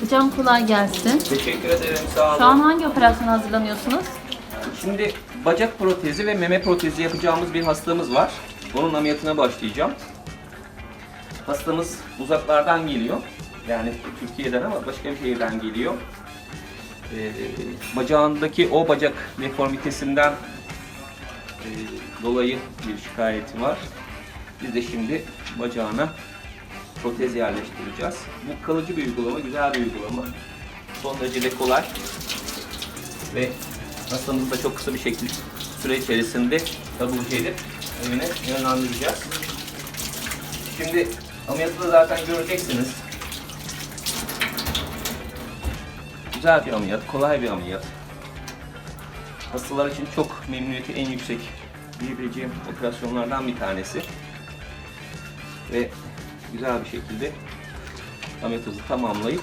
Hocam kolay gelsin. Teşekkür ederim. Sağ Şu olun. an hangi operasyona hazırlanıyorsunuz? Şimdi bacak protezi ve meme protezi yapacağımız bir hastamız var. Onun ameliyatına başlayacağım. Hastamız uzaklardan geliyor. Yani Türkiye'den ama başka bir şehirden geliyor. Ee, bacağındaki o bacak deformitesinden e, dolayı bir şikayeti var. Biz de şimdi bacağına protez yerleştireceğiz. Bu kalıcı bir uygulama, güzel bir uygulama. Son derece de kolay ve hastamızı çok kısa bir şekilde süre içerisinde taburcu edip evine yönlendireceğiz. Şimdi ameliyatı da zaten göreceksiniz. Güzel bir ameliyat, kolay bir ameliyat. Hastalar için çok memnuniyeti en yüksek diyebileceğim operasyonlardan bir tanesi. Ve güzel bir şekilde ameliyatımızı tamamlayıp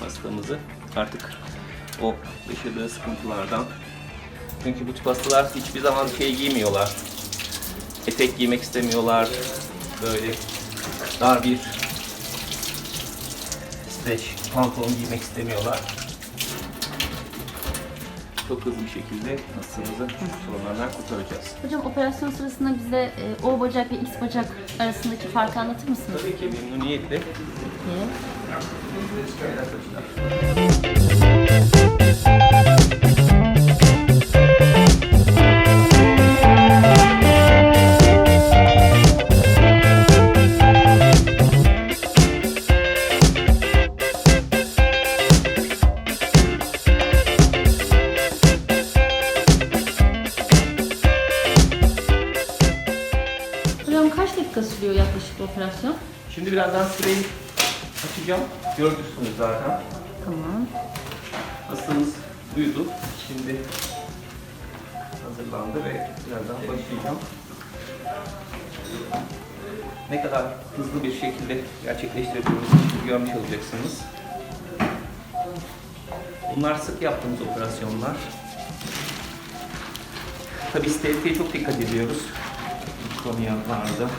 hastamızı artık o yaşadığı sıkıntılardan çünkü bu tip hastalar hiçbir zaman şey giymiyorlar. Etek giymek istemiyorlar. Böyle dar bir streç pantolon giymek istemiyorlar. Çok hızlı bir şekilde hastamızı sorunlardan kurtaracağız. Hocam operasyon sırasında bize e, O bacak ve X bacak arasındaki farkı anlatır mısınız? Tabii ki memnuniyetle. Peki. Hocam dakika sürüyor yaklaşık operasyon? Şimdi birazdan süreyi açacağım. Görürsünüz zaten. Tamam. Hastamız uyudu. Şimdi hazırlandı ve birazdan başlayacağım. Ne kadar hızlı bir şekilde gerçekleştirdiğimizi görmüş olacaksınız. Bunlar sık yaptığımız operasyonlar. Tabii steriliteye çok dikkat ediyoruz bu ameliyatlarda.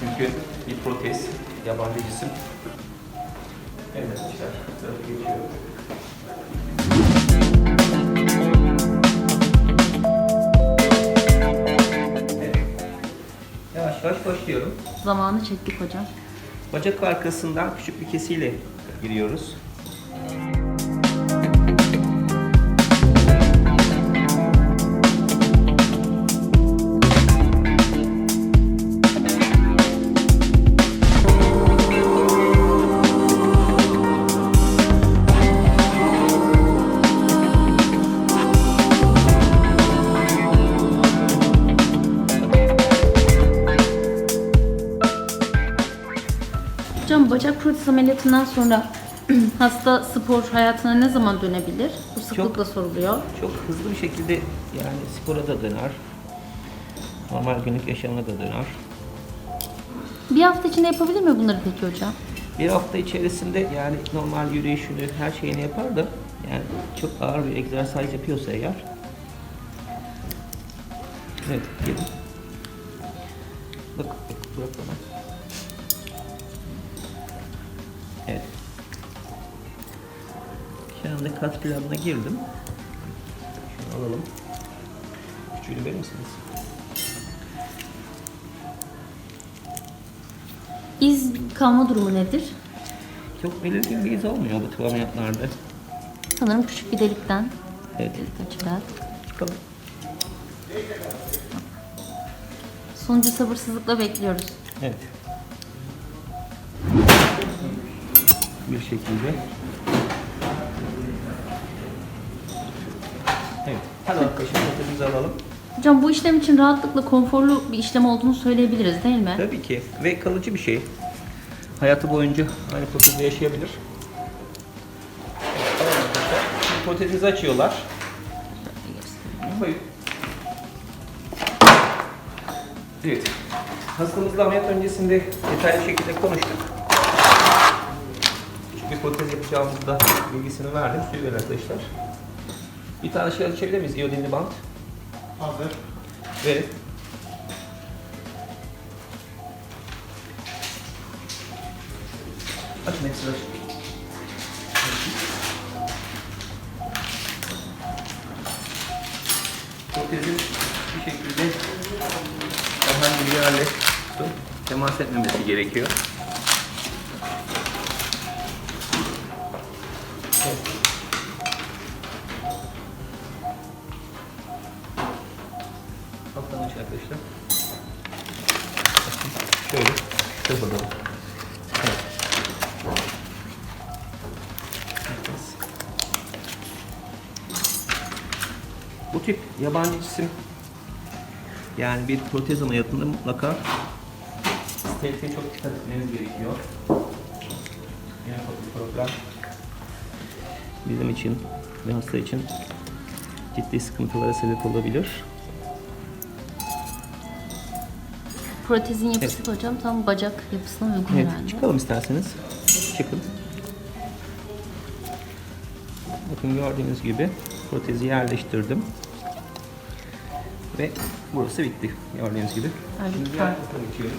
Çünkü bir protez, yabancı cisim. Evet, arkadaşlar, geçiyor. Evet. Yavaş yavaş başlıyorum. Zamanı çektik hocam. Bacak arkasından küçük bir kesiyle giriyoruz. Hocam bacak protez ameliyatından sonra hasta spor hayatına ne zaman dönebilir? Bu sıklıkla soruluyor. Çok hızlı bir şekilde yani spora da döner. Normal günlük yaşamına da döner. Bir hafta içinde yapabilir mi bunları peki hocam? Bir hafta içerisinde yani normal yürüyüşünü, her şeyini yapar da yani çok ağır bir egzersiz yapıyorsa eğer Evet, gelin. Bak, bak, bırak bana. Şu anda kas planına girdim. Şunu alalım. Küçüğünü verir misiniz? İz kalma durumu nedir? Çok belirgin bir iz olmuyor bu ameliyatlarda. Sanırım küçük bir delikten Evet, delik çıkalım. Sonucu sabırsızlıkla bekliyoruz. Evet. Bir şekilde. Evet. Hadi arkadaşlar fotoğrafımızı alalım. Hocam bu işlem için rahatlıkla konforlu bir işlem olduğunu söyleyebiliriz değil mi? Tabii ki. Ve kalıcı bir şey. Hayatı boyunca aynı protezde yaşayabilir. Evet, tamam arkadaşlar. Şimdi protezinizi açıyorlar. Buyurun. Evet. Hastamızla ameliyat öncesinde detaylı şekilde konuştuk. Bir protez yapacağımızda bilgisini verdim. Suyu verin arkadaşlar. Bir tane şey açabilir miyiz? İyodinli bant. Hazır. Verin. Açın hepsini açın. Protezi bir şekilde herhangi bir yerle temas etmemesi gerekiyor. Evet. Kaptan aç. Şöyle kapatalım. Evet. Bu tip yabancı cisim yani bir protez ameliyatında mutlaka steriliteye çok dikkat etmeniz gerekiyor. En bir problem bizim için ve hasta için ciddi sıkıntılara sebep olabilir. Protezin yapısı da hocam tam bacak yapısına uygun Evet, herhalde. çıkalım isterseniz. Çıkın. Bakın gördüğünüz gibi protezi yerleştirdim. Ve burası bitti gördüğünüz gibi. Evet, Şimdi diğer tarafa geçiyorum.